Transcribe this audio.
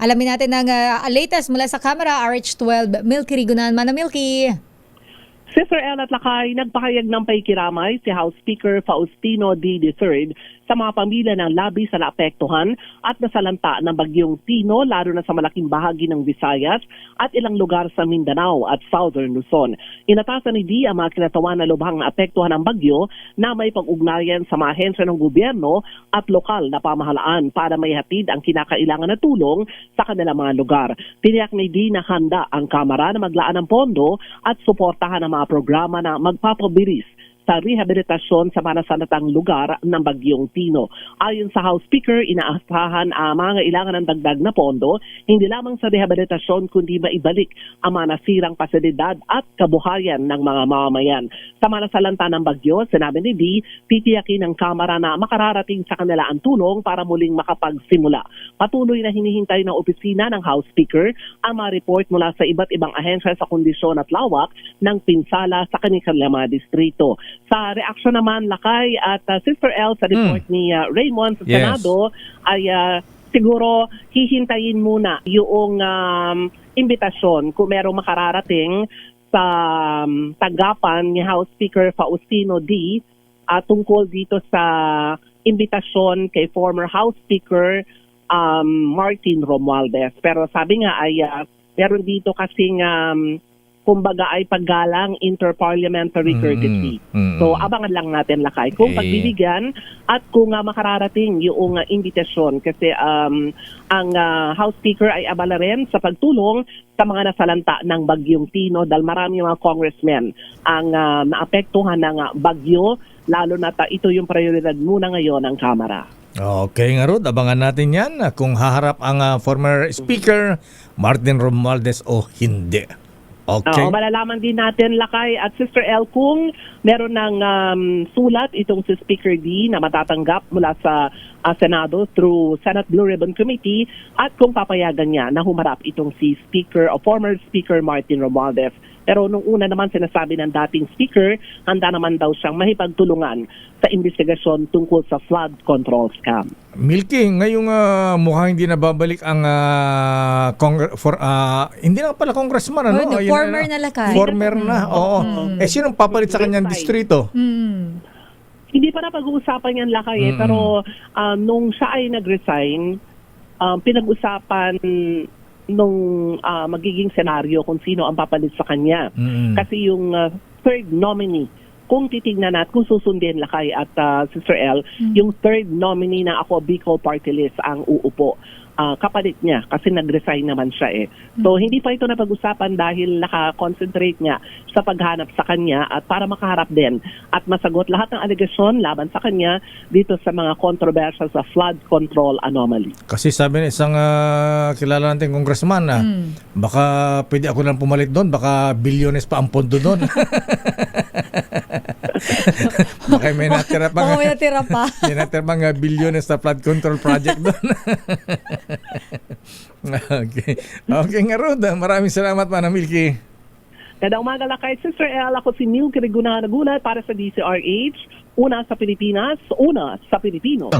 Alamin natin ang ah, latest mula sa camera RH12 Milky Rigunan. Mana Milky. Sister El at Lakay, nagpahayag ng paikiramay si House Speaker Faustino D. III sa mga pamilya ng labi sa naapektuhan at nasalanta ng bagyong Tino lalo na sa malaking bahagi ng Visayas at ilang lugar sa Mindanao at Southern Luzon. Inatasan ni D ang mga kinatawan na lubhang naapektuhan ng bagyo na may pag-ugnayan sa mga ahensya ng gobyerno at lokal na pamahalaan para may hatid ang kinakailangan na tulong sa kanilang mga lugar. Tiniyak ni D na handa ang Kamara na maglaan ng pondo at suportahan ang mga programa na magpapabilis sa rehabilitasyon sa mga nasanatang lugar ng Bagyong Tino. Ayon sa House Speaker, inaasahan ang mga ilangan ng dagdag na pondo, hindi lamang sa rehabilitasyon kundi maibalik ang mga nasirang pasilidad at kabuhayan ng mga mamamayan. Sa mga nasalanta ng bagyo, sinabi ni D, titiyakin ng Kamara na makararating sa kanila ang tulong para muling makapagsimula. Patuloy na hinihintay ng opisina ng House Speaker ang mga report mula sa iba't ibang ahensya sa kondisyon at lawak ng pinsala sa kanilang mga distrito. Sa reaksyon naman, Lakay at uh, Sister L sa report ni uh, Raymond sa Yes. Senado ay uh, siguro hihintayin muna yung um, imbitasyon kung merong makararating sa um, tanggapan ni House Speaker Faustino D uh, tungkol dito sa imbitasyon kay former House Speaker um, Martin Romualdez. Pero sabi nga ay uh, meron dito kasing um, kumbaga ay paggalang interparliamentary Mm, courtesy. mm. So abangan lang natin lakay kung Eh. pagbibigyan at kung uh, makararating yung uh, invitasyon kasi um, ang uh, House Speaker ay abala rin sa pagtulong sa mga nasalanta ng bagyong Tino dahil marami mga congressmen ang uh, naapektuhan ng uh, bagyo lalo na ta ito yung prioridad muna ngayon ng Kamara. Okay nga Rod, abangan natin yan ah, kung haharap ang ah, former Speaker Martin Romualdez o hindi. Okay. Oo, malalaman din natin, Lakay at Sister El, kung meron ng um, sulat itong si Speaker D na matatanggap mula sa uh, Senado through Senate Blue Ribbon Committee at kung papayagan niya na humarap itong si Speaker o former Speaker Martin Romualdez. Pero nung una naman sinasabi ng dating speaker, handa naman daw siyang mahipagtulungan sa investigasyon tungkol sa flood control scam. Milky, ngayong ah, mukhang hindi na babalik ang congre- for ah, hindi na pala congressman ano? Oh, Ayun former na lakay. Former na. Oo. Eh sinong papalit sa kanyang Resign. distrito? Hmm. hindi pa na pag-uusapan yan lakay eh, Mm-mm. pero um, nung siya ay nag-resign, um, pinag-usapan nung ah, magiging senaryo kung sino ang papalit sa kanya. Mm. Kasi yung ah, third nominee, kung titignan natin, kung susundin lakay at ah, Sister L, yung third nominee na ako, Bicol Party List, ang uupo. Ah, kapalit niya kasi nag-resign naman siya eh. So hindi pa ito napag-usapan dahil naka-concentrate niya sa paghanap sa kanya at para makaharap din at masagot lahat ng alegasyon laban sa kanya dito sa mga controversial sa flood control anomaly. Kasi sabi ng isang ah, kilala natin congressman na Hmm. baka pwede ako lang pumalit doon, baka bilyones pa ang pondo doon. baka may natira pa Baka may natira pa. may natira pa nga bilyones sa flood control project doon. okay. Okay nga Rod, maraming salamat Manang Milky. Kada umaga lang kay Sister El, ako si Neil Kirigunahan Nagulat para sa DCRH. Una sa Pilipinas, una sa Pilipino.